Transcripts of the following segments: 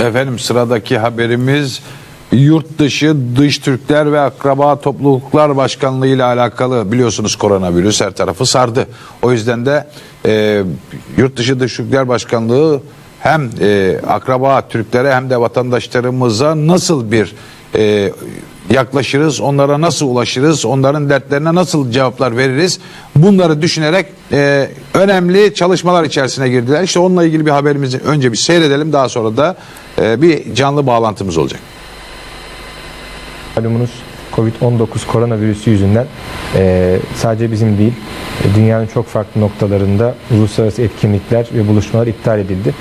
Efendim sıradaki haberimiz yurt dışı dış Türkler ve akraba topluluklar başkanlığı ile alakalı biliyorsunuz koronavirüs her tarafı sardı. O yüzden de e, yurt dışı dış Türkler başkanlığı hem e, akraba Türklere hem de vatandaşlarımıza nasıl bir e, yaklaşırız, onlara nasıl ulaşırız, onların dertlerine nasıl cevaplar veririz bunları düşünerek e, önemli çalışmalar içerisine girdiler. İşte onunla ilgili bir haberimizi önce bir seyredelim daha sonra da e, bir canlı bağlantımız olacak. Malumunuz Covid-19 koronavirüsü yüzünden eee, sadece bizim değil, e, dünyanın çok farklı noktalarında uluslararası etkinlikler ve buluşmalar iptal edildi.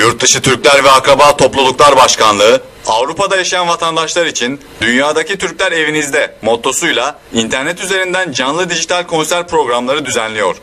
Yurtdışı Türkler ve Akraba Topluluklar Başkanlığı, Avrupa'da yaşayan vatandaşlar için Dünyadaki Türkler Evinizde mottosuyla internet üzerinden canlı dijital konser programları düzenliyor.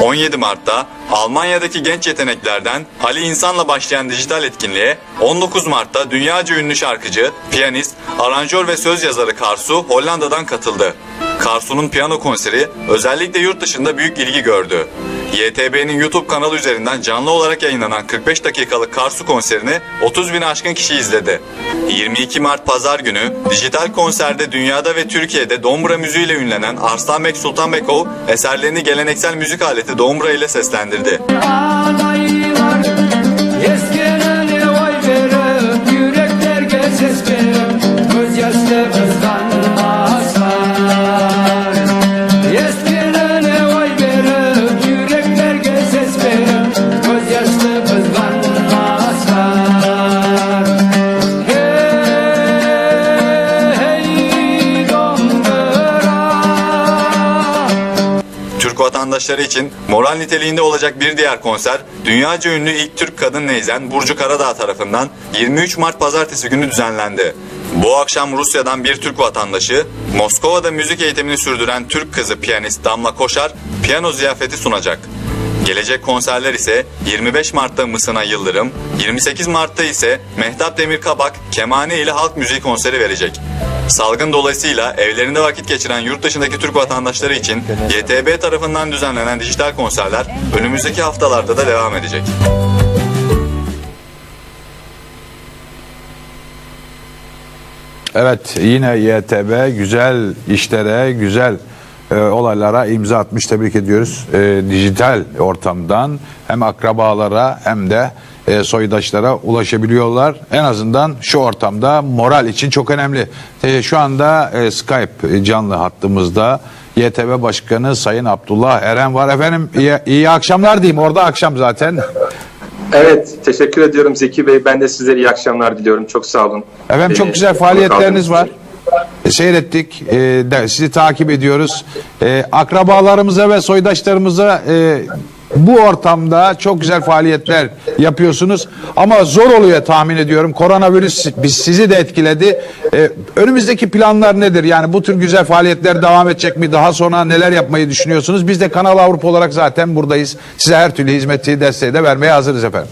17 Mart'ta Almanya'daki genç yeteneklerden Ali İnsan'la başlayan dijital etkinliğe 19 Mart'ta dünyaca ünlü şarkıcı, piyanist, aranjör ve söz yazarı Karsu Hollanda'dan katıldı. Karsu'nun piyano konseri özellikle yurt dışında büyük ilgi gördü. YTB'nin YouTube kanalı üzerinden canlı olarak yayınlanan 45 dakikalık Karsu konserini 30 bin aşkın kişi izledi. 22 Mart Pazar günü dijital konserde dünyada ve Türkiye'de dombra müziğiyle ünlenen Arslanbek Sultanbekov eserlerini geleneksel müzik aleti dombra ile seslendirdi. Alaylar Eskilene vay Türk vatandaşları için moral niteliğinde olacak bir diğer konser, dünyaca ünlü ilk Türk kadın neyzen Burcu Karadağ tarafından 23 Mart pazartesi günü düzenlendi. Bu akşam Rusya'dan bir Türk vatandaşı, Moskova'da müzik eğitimini sürdüren Türk kızı piyanist Damla Koşar, piyano ziyafeti sunacak. Gelecek konserler ise 25 Mart'ta Mısına Yıldırım, 28 Mart'ta ise Mehtap Demir Kabak kemane ile halk müziği konseri verecek. Salgın dolayısıyla evlerinde vakit geçiren yurt dışındaki Türk vatandaşları için YTB tarafından düzenlenen dijital konserler önümüzdeki haftalarda da devam edecek. Evet yine YTB güzel işlere, güzel e, olaylara imza atmış. Tebrik ediyoruz. E, dijital ortamdan hem akrabalara hem de e, soydaşlara ulaşabiliyorlar. En azından şu ortamda moral için çok önemli. E, şu anda e, Skype canlı hattımızda YTB Başkanı Sayın Abdullah Eren var. Efendim iyi, iyi akşamlar diyeyim. Orada akşam zaten. Evet, teşekkür ediyorum Zeki Bey. Ben de sizlere iyi akşamlar diliyorum. Çok sağ olun. Efendim çok Ee, güzel faaliyetleriniz var. E, Seyrettik, e, de, sizi takip ediyoruz. E, akrabalarımıza ve soydaşlarımıza e, bu ortamda çok güzel faaliyetler yapıyorsunuz. Ama zor oluyor tahmin ediyorum. Koronavirüs biz sizi de etkiledi. E, önümüzdeki planlar nedir? Yani bu tür güzel faaliyetler devam edecek mi? Daha sonra neler yapmayı düşünüyorsunuz? Biz de Kanal Avrupa olarak zaten buradayız. Size her türlü hizmeti, desteği de vermeye hazırız efendim.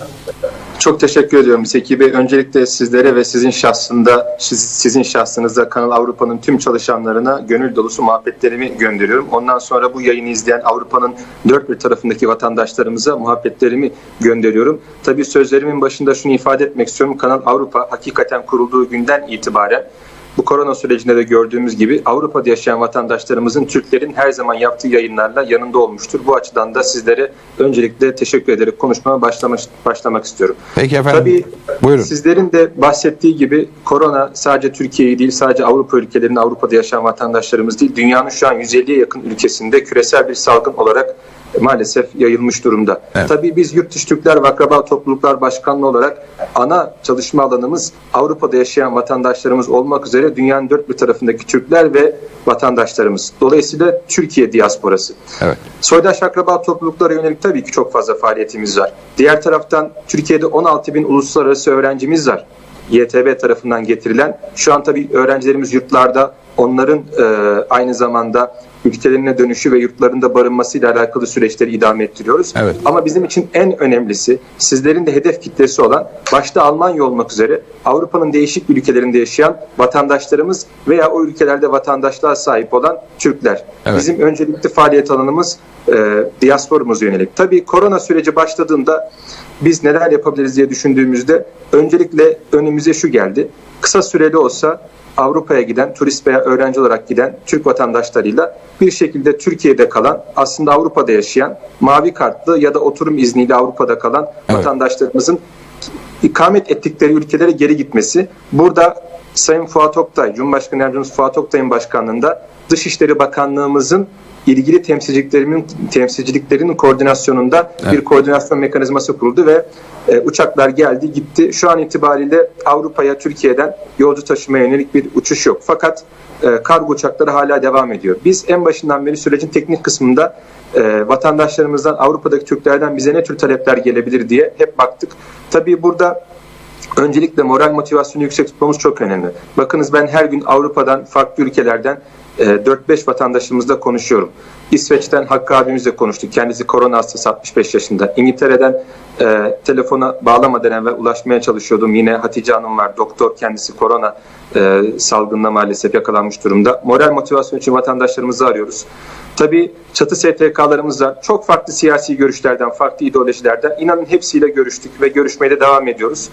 Çok teşekkür ediyorum Bey. Öncelikle sizlere ve sizin şahsında, siz- sizin şahsınızda Kanal Avrupa'nın tüm çalışanlarına gönül dolusu muhabbetlerimi gönderiyorum. Ondan sonra bu yayını izleyen Avrupa'nın dört bir tarafındaki vatandaşlarımıza muhabbetlerimi gönderiyorum. Tabii sözlerimin başında şunu ifade etmek istiyorum. Kanal Avrupa hakikaten kurulduğu günden itibaren Bu korona sürecinde de gördüğümüz gibi Avrupa'da yaşayan vatandaşlarımızın Türklerin her zaman yaptığı yayınlarla yanında olmuştur. Bu açıdan da sizlere öncelikle teşekkür ederek konuşmama başlamak, başlamak istiyorum. Peki efendim. Tabii Buyurun. sizlerin de bahsettiği gibi korona sadece Türkiye'yi değil sadece Avrupa ülkelerinin Avrupa'da yaşayan vatandaşlarımız değil dünyanın şu an 150'ye yakın ülkesinde küresel bir salgın olarak maalesef yayılmış durumda. Evet. Tabii biz Yurt Dışı Türkler ve Akraba Topluluklar Başkanlığı olarak ana çalışma alanımız Avrupa'da yaşayan vatandaşlarımız olmak üzere dünyanın dört bir tarafındaki Türkler ve vatandaşlarımız. Dolayısıyla Türkiye diasporası. Evet. Soydaş akraba topluluklara yönelik tabii ki çok fazla faaliyetimiz var. Diğer taraftan Türkiye'de 16 bin uluslararası öğrencimiz var. YTB tarafından getirilen. Şu an tabii öğrencilerimiz yurtlarda onların e, aynı zamanda ülkelerine dönüşü ve yurtlarında barınmasıyla alakalı süreçleri idame ettiriyoruz. Evet. Ama bizim için en önemlisi sizlerin de hedef kitlesi olan başta Almanya olmak üzere Avrupa'nın değişik ülkelerinde yaşayan vatandaşlarımız veya o ülkelerde vatandaşlığa sahip olan Türkler. Evet. Bizim öncelikli faaliyet alanımız e, diasporumuza yönelik. Tabii korona süreci başladığında biz neler yapabiliriz diye düşündüğümüzde öncelikle önümüze şu geldi. Kısa süreli olsa Avrupa'ya giden, turist veya öğrenci olarak giden Türk vatandaşlarıyla bir şekilde Türkiye'de kalan, aslında Avrupa'da yaşayan, mavi kartlı ya da oturum izniyle Avrupa'da kalan Evet. vatandaşlarımızın ikamet ettikleri ülkelere geri gitmesi. Burada Sayın Fuat Oktay, Cumhurbaşkanı Yardımcımız Fuat Oktay'ın başkanlığında Dışişleri Bakanlığımızın ilgili temsilciliklerinin temsilciliklerinin koordinasyonunda bir koordinasyon mekanizması kuruldu ve e, uçaklar geldi gitti. Şu an itibariyle Avrupa'ya Türkiye'den yolcu taşımaya yönelik bir uçuş yok. Fakat e, kargo uçakları hala devam ediyor. Biz en başından beri sürecin teknik kısmında e, vatandaşlarımızdan Avrupa'daki Türklerden bize ne tür talepler gelebilir diye hep baktık. Tabii burada Öncelikle moral motivasyonu yüksek tutmamız çok önemli. Bakınız ben her gün Avrupa'dan, farklı ülkelerden e, 4-5 vatandaşımızla konuşuyorum. İsveç'ten Hakkı abimizle konuştuk. Kendisi korona hastası 65 yaşında. İngiltere'den e, telefona bağlamadan evvel ulaşmaya çalışıyordum. Yine Hatice Hanım var. Doktor kendisi korona e, salgınına maalesef yakalanmış durumda. Moral motivasyon için vatandaşlarımızı arıyoruz. Tabii çatı STK'larımız var. Çok farklı siyasi görüşlerden, farklı ideolojilerden inanın hepsiyle görüştük ve görüşmeye de devam ediyoruz.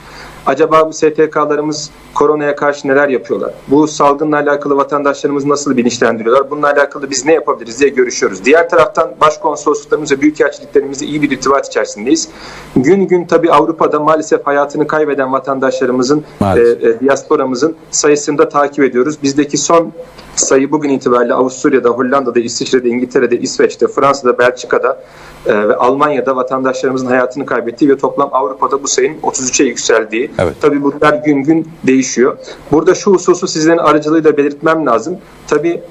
Acaba bu STK'larımız koronaya karşı neler yapıyorlar? Bu salgınla alakalı vatandaşlarımızı nasıl bilinçlendiriyorlar? Bununla alakalı biz ne yapabiliriz diye görüşüyoruz. Diğer taraftan başkonsolosluklarımız ve büyükelçiliklerimizle iyi bir irtibat içerisindeyiz. Gün gün tabii Avrupa'da maalesef hayatını kaybeden vatandaşlarımızın, Maalesef. e, e, diasporamızın sayısını da takip ediyoruz. Bizdeki son sayı bugün itibariyle Avusturya'da, Hollanda'da, İsviçre'de, İngiltere'de, İsveç'te, Fransa'da, Belçika'da e, ve Almanya'da vatandaşlarımızın hayatını kaybettiği ve toplam Avrupa'da bu sayının 33'e yükseldiği. Evet. Tabii bunlar gün gün değişiyor. Burada şu hususu sizlerin aracılığıyla belirtmem lazım. Tabii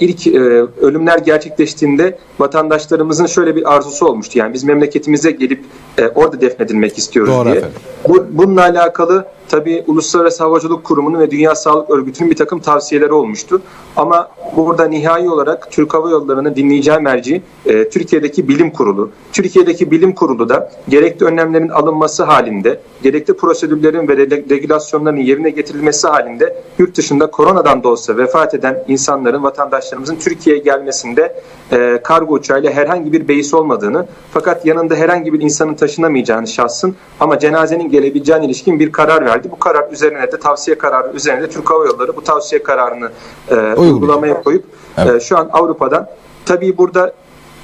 ilk e, ölümler gerçekleştiğinde vatandaşlarımızın şöyle bir arzusu olmuştu. Yani biz memleketimize gelip e, orada defnedilmek istiyoruz Doğru diye. efendim. Bu, bununla alakalı tabii Uluslararası Havacılık Kurumu'nun ve Dünya Sağlık Örgütü'nün bir takım tavsiyeleri olmuştu. Ama burada nihai olarak Türk Hava Yolları'nın dinleyeceği merci e, Türkiye'deki bilim kurulu. Türkiye'deki bilim kurulu da gerekli önlemlerin alınması halinde, gerekli prosedürlerin ve regülasyonların yerine getirilmesi halinde yurt dışında koronadan da olsa vefat eden insanların, vatandaşlarımızın Türkiye'ye gelmesinde e, kargo uçağıyla herhangi bir beis olmadığını fakat yanında herhangi bir insanın taşınamayacağını şahsın ama cenazenin gelebileceğine ilişkin bir karar verdi. Bu karar üzerine de tavsiye kararı üzerine de Türk Hava Yolları bu tavsiye kararını e, uygulamaya koyup Evet. e, şu an Avrupa'dan. Tabii burada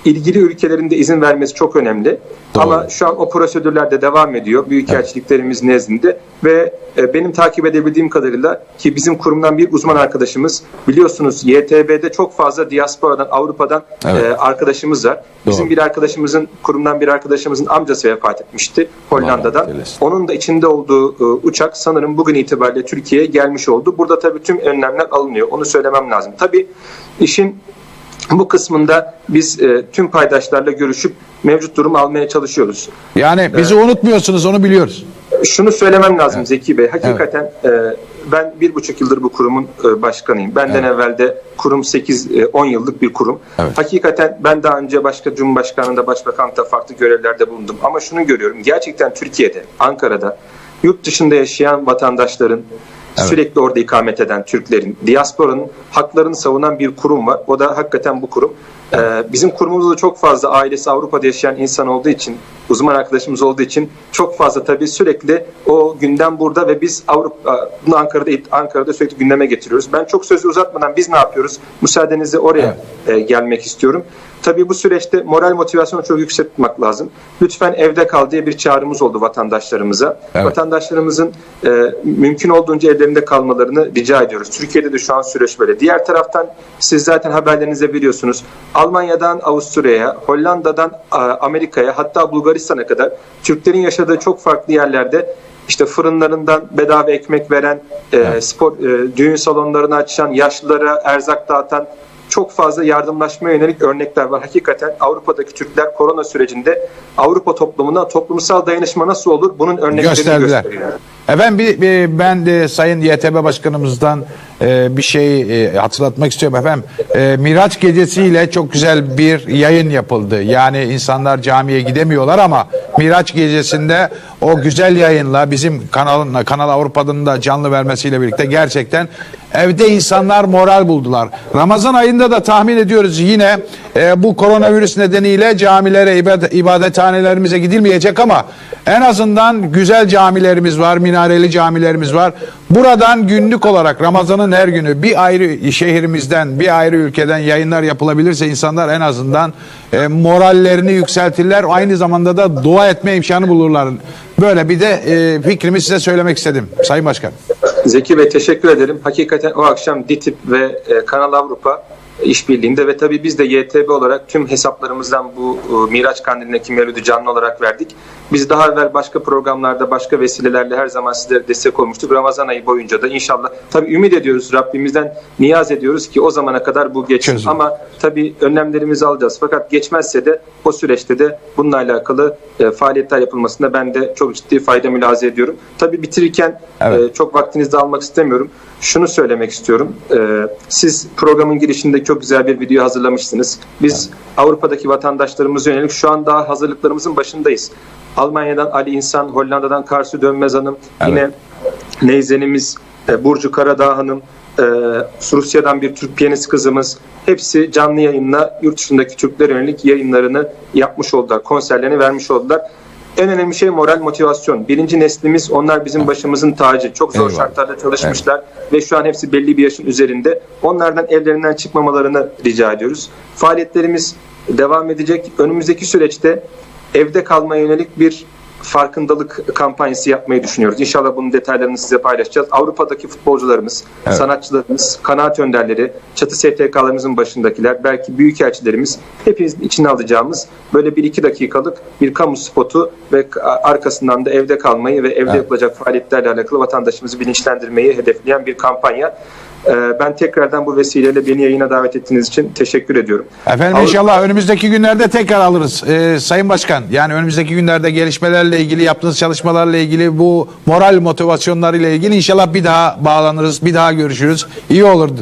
ilgili ülkelerin de izin vermesi çok önemli. Doğru. Ama şu an o prosedürler de devam ediyor büyükelçiliklerimiz nezdinde ve e, benim takip edebildiğim kadarıyla ki bizim kurumdan bir uzman arkadaşımız biliyorsunuz YTB'de çok fazla diasporadan Avrupa'dan Evet. e, arkadaşımız var. Bizim Doğru. bir arkadaşımızın kurumdan bir arkadaşımızın amcası vefat etmişti Hollanda'dan. eylesin. Onun da içinde olduğu e, uçak sanırım bugün itibariyle Türkiye'ye gelmiş oldu. Burada tabii tüm önlemler alınıyor. Onu söylemem lazım. Tabii işin bu kısmında biz e, tüm paydaşlarla görüşüp mevcut durumu almaya çalışıyoruz. Yani bizi unutmuyorsunuz onu biliyoruz. Şunu söylemem lazım Zeki Bey. Hakikaten e, ben bir buçuk yıldır bu kurumun e, başkanıyım. Benden Evet. evvel de kurum 8-10 yıllık bir kurum. Evet. Hakikaten ben daha önce başka Cumhurbaşkanlığında, Başbakanlıkta farklı görevlerde bulundum. Ama şunu görüyorum. Gerçekten Türkiye'de, Ankara'da, yurt dışında yaşayan vatandaşların, Evet. sürekli orada ikamet eden Türklerin, diasporanın haklarını savunan bir kurum var. O da hakikaten bu kurum. Ee, bizim kurumumuzda da çok fazla ailesi Avrupa'da yaşayan insan olduğu için, uzman arkadaşımız olduğu için çok fazla tabii sürekli o gündem burada ve biz Avrupa, bunu Ankara'da Ankara'da sürekli gündeme getiriyoruz. Ben çok sözü uzatmadan biz ne yapıyoruz? Müsaadenizle oraya e, gelmek istiyorum. Tabii bu süreçte moral motivasyonu çok yüksek tutmak lazım. Lütfen evde kal diye bir çağrımız oldu vatandaşlarımıza. Evet. Vatandaşlarımızın e, mümkün olduğunca evlerinde kalmalarını rica ediyoruz. Türkiye'de de şu an süreç böyle. Diğer taraftan siz zaten haberlerinizde biliyorsunuz. Almanya'dan Avusturya'ya, Hollanda'dan a, Amerika'ya hatta Bulgaristan'a kadar Türklerin yaşadığı çok farklı yerlerde işte fırınlarından bedava ekmek veren, e, spor e, düğün salonlarını açan, yaşlılara erzak dağıtan çok fazla yardımlaşmaya yönelik örnekler var. Hakikaten Avrupa'daki Türkler korona sürecinde Avrupa toplumuna toplumsal dayanışma nasıl olur bunun örneklerini Gösterdiler. gösteriyor. Efendim bir, bir- ben de Sayın YTB Başkanımızdan e, bir şey e, hatırlatmak istiyorum efendim. E, Miraç gecesiyle çok güzel bir yayın yapıldı. Yani insanlar camiye gidemiyorlar ama Miraç gecesinde o güzel yayınla bizim kanalın Kanal Avrupa'nın da canlı vermesiyle birlikte gerçekten evde insanlar moral buldular. Ramazan ayında da tahmin ediyoruz yine e, bu koronavirüs nedeniyle camilere, ibad- ibadethanelerimize gidilmeyecek ama en azından güzel camilerimiz var, minareli camilerimiz var. Buradan günlük olarak Ramazan'ın her günü bir ayrı şehrimizden, bir ayrı ülkeden yayınlar yapılabilirse insanlar en azından e, morallerini yükseltirler. Aynı zamanda da dua etme imkanı bulurlar. Böyle bir de e, fikrimi size söylemek istedim Sayın Başkan. Zeki Bey teşekkür ederim. Hakikaten o akşam DİTİB ve e, Kanal Avrupa işbirliğinde ve tabii biz de YTB olarak tüm hesaplarımızdan bu e, Miraç Kandili'ndeki Mevlüt'ü canlı olarak verdik. Biz daha evvel başka programlarda, başka vesilelerle her zaman sizlere destek olmuştuk. Ramazan ayı boyunca da inşallah tabii ümit ediyoruz Rabbimizden niyaz ediyoruz ki o zamana kadar bu geçsin. Ama tabii önlemlerimizi alacağız. Fakat geçmezse de o süreçte de bununla alakalı e, faaliyetler yapılmasında ben de çok ciddi fayda mülaze ediyorum. Tabii bitirirken Evet. e, çok vaktinizi almak istemiyorum. Şunu söylemek istiyorum. E, siz programın girişinde çok güzel bir video hazırlamışsınız. Biz Avrupa'daki vatandaşlarımıza yönelik şu an daha hazırlıklarımızın başındayız. Almanya'dan Ali İnsan, Hollanda'dan Karsu Dönmez Hanım, yine Neyzenimiz, e, Burcu Karadağ Hanım, e, Rusya'dan bir Türk piyanist kızımız hepsi canlı yayınla yurt dışındaki Türklere yönelik yayınlarını yapmış oldular. Konserlerini vermiş oldular. En önemli şey moral motivasyon. Birinci neslimiz onlar bizim başımızın tacı. Çok zor Eyvallah. şartlarda çalışmışlar ve şu an hepsi belli bir yaşın üzerinde. Onlardan evlerinden çıkmamalarını rica ediyoruz. Faaliyetlerimiz devam edecek. Önümüzdeki süreçte evde kalmaya yönelik bir farkındalık kampanyası yapmayı düşünüyoruz. İnşallah bunun detaylarını size paylaşacağız. Avrupa'daki futbolcularımız, sanatçılarımız, kanaat önderleri, çatı STK'larımızın başındakiler, belki büyükelçilerimiz hepimizin içine alacağımız böyle bir iki dakikalık bir kamu spotu ve arkasından da evde kalmayı ve evde yapılacak faaliyetlerle alakalı vatandaşımızı bilinçlendirmeyi hedefleyen bir kampanya. Ee, Ben tekrardan bu vesileyle beni yayına davet ettiğiniz için teşekkür ediyorum. Efendim inşallah önümüzdeki günlerde tekrar alırız. Ee, Sayın Başkan yani önümüzdeki günlerde gelişmelerle ilgili yaptığınız çalışmalarla ilgili bu moral motivasyonlarıyla ilgili inşallah bir daha bağlanırız, bir daha görüşürüz. İyi olurdu.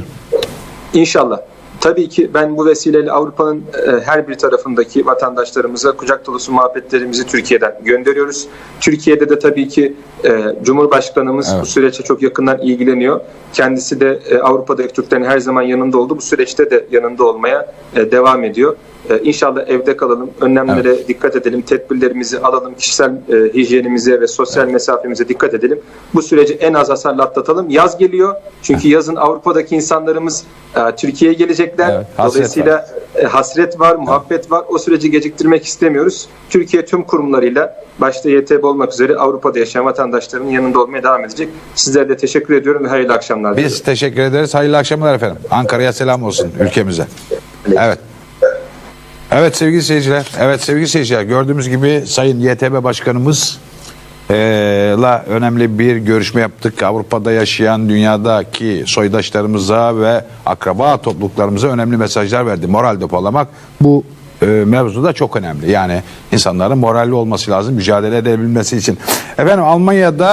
İnşallah. Tabii ki ben bu vesileyle Avrupa'nın e, her bir tarafındaki vatandaşlarımıza kucak dolusu muhabbetlerimizi Türkiye'den gönderiyoruz. Türkiye'de de tabii ki e, Cumhurbaşkanımız bu süreçte çok yakından ilgileniyor. Kendisi de e, Avrupa'daki Türklerin her zaman yanında oldu. Bu süreçte de yanında olmaya devam ediyor. İnşallah evde kalalım, önlemlere dikkat edelim, tedbirlerimizi alalım, kişisel e, hijyenimize ve sosyal mesafemize dikkat edelim. Bu süreci en az hasarla atlatalım. Yaz geliyor. Çünkü yazın Avrupa'daki insanlarımız e, Türkiye'ye gelecekler. Evet, hasret Dolayısıyla e, hasret var, muhabbet var. O süreci geciktirmek istemiyoruz. Türkiye tüm kurumlarıyla başta YTB olmak üzere Avrupa'da yaşayan vatandaşlarının yanında olmaya devam edecek. Sizlere de teşekkür ediyorum ve hayırlı akşamlar diliyorum. Biz teşekkür ederiz. Hayırlı akşamlar efendim. Ankara'ya selam olsun ülkemize. Evet. Evet sevgili seyirciler. Evet sevgili seyirciler. Gördüğümüz gibi Sayın YTB Başkanımız la önemli bir görüşme yaptık. Avrupa'da yaşayan dünyadaki soydaşlarımıza ve akraba topluluklarımıza önemli mesajlar verdi. Moral depolamak bu e, mevzuda çok önemli. Yani insanların moralli olması lazım mücadele edebilmesi için. Efendim Almanya'da